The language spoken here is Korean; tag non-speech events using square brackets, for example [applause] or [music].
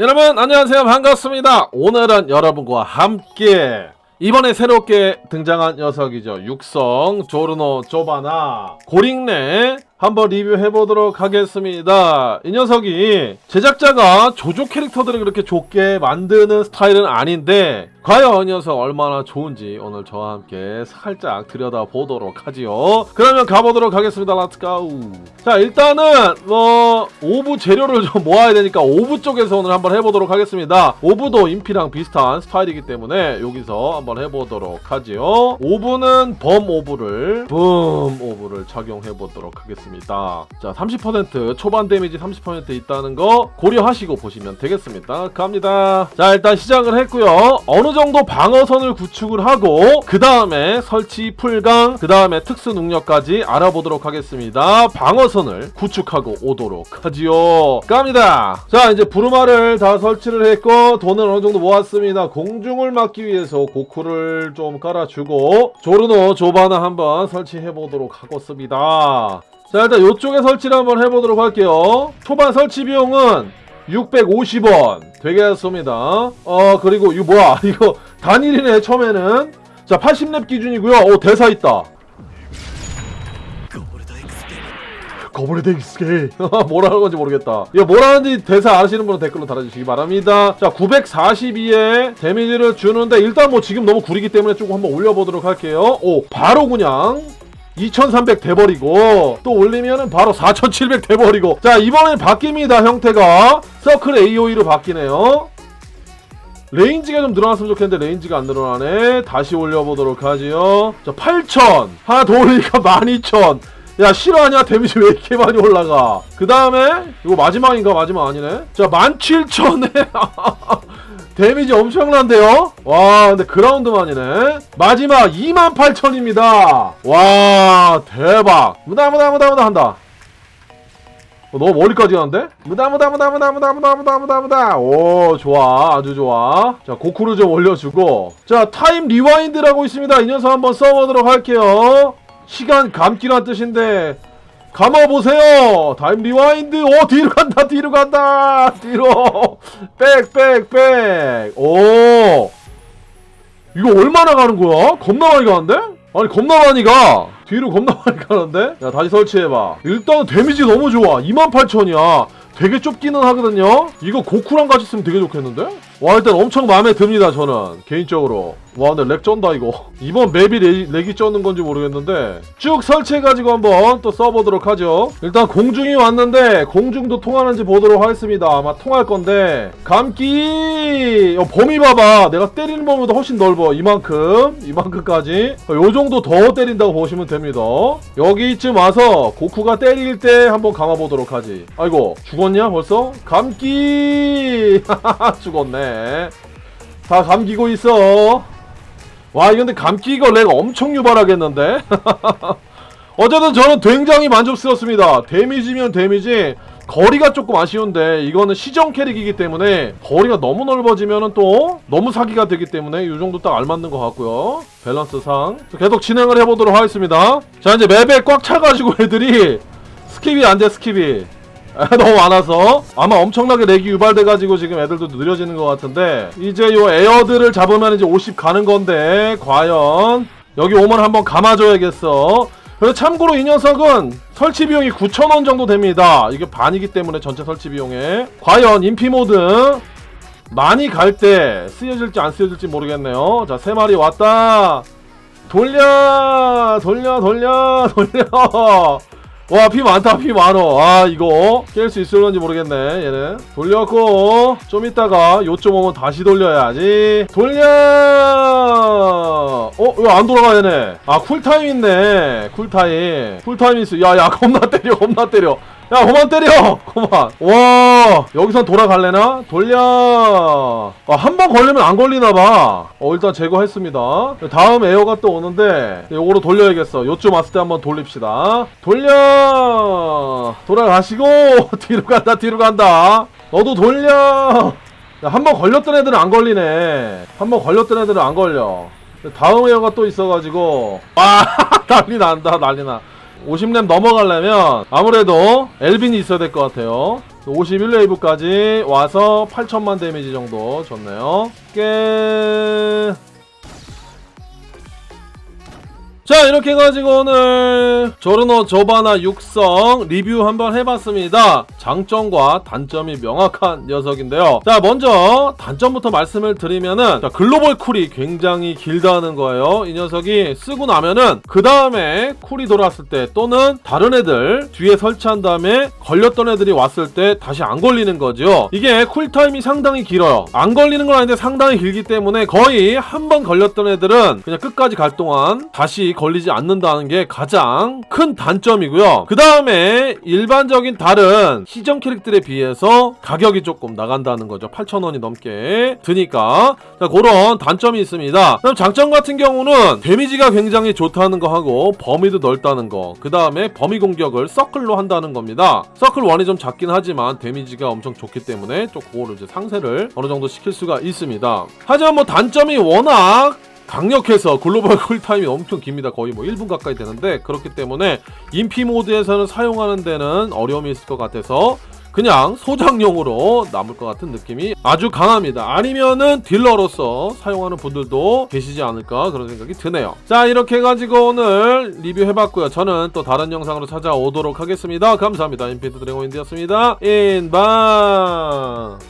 여러분 안녕하세요. 반갑습니다. 오늘은 여러분과 함께 이번에 새롭게 등장한 녀석이죠. 육성 조르노 조바나 고링네 한번 리뷰해보도록 하겠습니다. 이 녀석이 제작자가 조조 캐릭터들을 그렇게 좋게 만드는 스타일은 아닌데 과연 이 녀석 얼마나 좋은지 오늘 저와 함께 살짝 들여다보도록 하지요. 그러면 가보도록 하겠습니다 렛츠고 자 일단은 뭐 오브 재료를 좀 모아야 되니까 오브 쪽에서 오늘 한번 해보도록 하겠습니다. 오브도 인피랑 비슷한 스타일이기 때문에 여기서 한번 해보도록 하지요. 오브는 범 오브를 붐 오브를 적용해보도록 하겠습니다. 자 30% 초반 데미지 30% 있다는 거 고려하시고 보시면 되겠습니다. 갑니다. 자 일단 시작을 했고요. 어느 방어선을 구축을 하고 그 다음에 설치 풀강 그 다음에 특수 능력까지 알아보도록 하겠습니다. 방어선을 구축하고 오도록 하지요. 갑니다. 자 이제 부르마를 다 설치를 했고 돈을 어느 정도 모았습니다. 공중을 막기 위해서 고쿠를 좀 깔아주고 조르노 조바나 한번 설치해 보도록 하겠습니다. 자 일단 이쪽에 설치를 한번 해보도록 할게요. 초반 설치 비용은 650원 되겠습니다. 어 그리고 이거 뭐야? [laughs] 이거 단일이네 처음에는. 자 80렙 기준이고요. 오 대사 있다. 거버레드 익스케 뭐라는 건지 모르겠다. 이거 뭐라는지 대사 아시는 분은 댓글로 달아주시기 바랍니다. 자 942에 데미지를 주는데 일단 뭐 지금 너무 구리기 때문에 조금 한번 올려보도록 할게요. 오 바로 그냥 2300 돼버리고 또 올리면은 바로 4700 돼버리고. 자 이번엔 바뀝니다 형태가. 서클 AOE로 바뀌네요. 레인지가 좀 늘어났으면 좋겠는데 레인지가 안 늘어나네. 다시 올려보도록 하지요. 자8000 하나 더 올리니까 12000 야 실화냐 데미지 왜 이렇게 많이 올라가? 그 다음에 이거 마지막인가? 마지막 아니네? 자 17000에 [laughs] 데미지 엄청난데요? 와 근데 그라운드만이네 마지막 28,000입니다 와 대박 무다 무다 무다 무다 한다 어, 너무 머리까지 가는데? 무다 무다 무다 무다 무다 무다 무다 무다 무다 오 좋아 아주 좋아 자 고쿠를 좀 올려주고 자 타임 리와인드라고 있습니다 이 녀석 한번 써보도록 할게요 시간 감기란 뜻인데 감아보세요. 타임 리와인드 오 뒤로 간다 뒤로 간다. 뒤로. 백백백. 오. 이거 얼마나 가는 거야? 겁나 많이 가는데? 아니 겁나 많이 가. 뒤로 겁나 많이 가는데? 야 다시 설치해봐. 일단 데미지 너무 좋아. 28,000이야. 되게 좁기는 하거든요. 이거 고쿠랑 같이 쓰면 되게 좋겠는데? 와 일단 엄청 마음에 듭니다 저는. 개인적으로. 와 근데 렉 쩐다 이거. [laughs] 이번 맵이 렉, 렉이 쩌는 건지 모르겠는데 쭉 설치해가지고 한번 또 써보도록 하죠. 일단 공중이 왔는데 공중도 통하는지 보도록 하겠습니다. 아마 통할 건데 감기! 어, 범위 봐봐. 내가 때리는 범위보다 훨씬 넓어 이만큼. 이만큼까지. 어, 요 정도 더 때린다고 보시면 됩니다. 여기쯤 와서 고쿠가 때릴 때 한번 감아보도록 하지. 아이고 죽었냐 벌써? 감기! [laughs] 죽었네 다 감기고 있어. 와 이거 근데 감기 이거 렉 엄청 유발하겠는데? [laughs] 어쨌든 저는 굉장히 만족스럽습니다. 데미지면 데미지 거리가 조금 아쉬운데 이거는 시정 캐릭이기 때문에 거리가 너무 넓어지면은 또 너무 사기가 되기 때문에 이 정도 딱 알맞는 것 같고요. 밸런스상. 계속 진행을 해보도록 하겠습니다. 자 이제 맵에 꽉 차가지고 [laughs] 애들이 스킵이 안 돼 스킵이 [laughs] 너무 많아서. 아마 엄청나게 렉이 유발돼가지고 지금 애들도 느려지는 것 같은데 이제 요 에어들을 잡으면 이제 50 가는 건데 과연. 여기 오면 한번 감아줘야겠어. 그리고 참고로 이 녀석은 설치 비용이 9,000원 정도 됩니다. 이게 반이기 때문에 전체 설치 비용에. 과연 인피 모드 많이 갈 때 쓰여질지 안 쓰여질지 모르겠네요. 자세 마리 왔다. 돌려 돌려 돌려 돌려 와 피 많다 피 많어. 아 이거 깰 수 있을런지 모르겠네 얘는. 돌렸고 좀 있다가 요점 오면 다시 돌려야지. 돌려! 어 이거 안 돌아가 얘네? 아 쿨타임 있네. 쿨타임. 쿨타임 있어. 야야 겁나 때려 겁나 때려 야 그만 때려! [laughs] 그만 와 여기선 돌아갈래나? 돌려! 아, 한 번 걸리면 안 걸리나봐. 어 일단 제거했습니다. 다음 에어가 또 오는데 요거로 돌려야겠어. 요쯤 왔을 때 한번 돌립시다. 돌려! 돌아가시고 [laughs] 뒤로 간다 뒤로 간다. 너도 돌려! 한 번 걸렸던 애들은 안 걸리네. 한 번 걸렸던 애들은 안 걸려. 다음 에어가 또 있어가지고. 아 [laughs] 난리 난다 난리 나 50렙 넘어가려면 아무래도 엘빈이 있어야 될 것 같아요 51레이브까지 와서 8천만 데미지 정도 줬네요. 깨. 자 이렇게 해가지고 오늘 조르노 조바나 육성 리뷰 한번 해봤습니다. 장점과 단점이 명확한 녀석인데요. 자 먼저 단점부터 말씀을 드리면은 자, 글로벌 쿨이 굉장히 길다는 거예요. 이 녀석이 쓰고 나면은 그 다음에 쿨이 돌아왔을 때 또는 다른 애들 뒤에 설치한 다음에 걸렸던 애들이 왔을 때 다시 안 걸리는 거죠. 이게 쿨타임이 상당히 길어요. 안 걸리는 건 아닌데 상당히 길기 때문에 거의 한 번 걸렸던 애들은 그냥 끝까지 갈 동안 다시 걸리지 않는다는 게 가장 큰 단점이고요. 그 다음에 일반적인 다른 시정 캐릭들에 비해서 가격이 조금 나간다는 거죠. 8,000원이 넘게 드니까. 자, 그런 단점이 있습니다. 그럼 장점 같은 경우는 데미지가 굉장히 좋다는 거 하고 범위도 넓다는 거. 그 다음에 범위 공격을 서클로 한다는 겁니다. 서클 1이 좀 작긴 하지만 데미지가 엄청 좋기 때문에 좀 그거를 이제 상세를 어느 정도 시킬 수가 있습니다. 하지만 뭐 단점이 워낙 강력해서 글로벌 [laughs] 쿨타임이 엄청 깁니다. 거의 뭐 1분 가까이 되는데 그렇기 때문에 인피 모드에서는 사용하는 데는 어려움이 있을 것 같아서 그냥 소장용으로 남을 것 같은 느낌이 아주 강합니다. 아니면은 딜러로서 사용하는 분들도 계시지 않을까 그런 생각이 드네요. 자 이렇게 해가지고 오늘 리뷰해봤고요. 저는 또 다른 영상으로 찾아오도록 하겠습니다. 감사합니다. 인피드 드래곤인디였습니다. 인방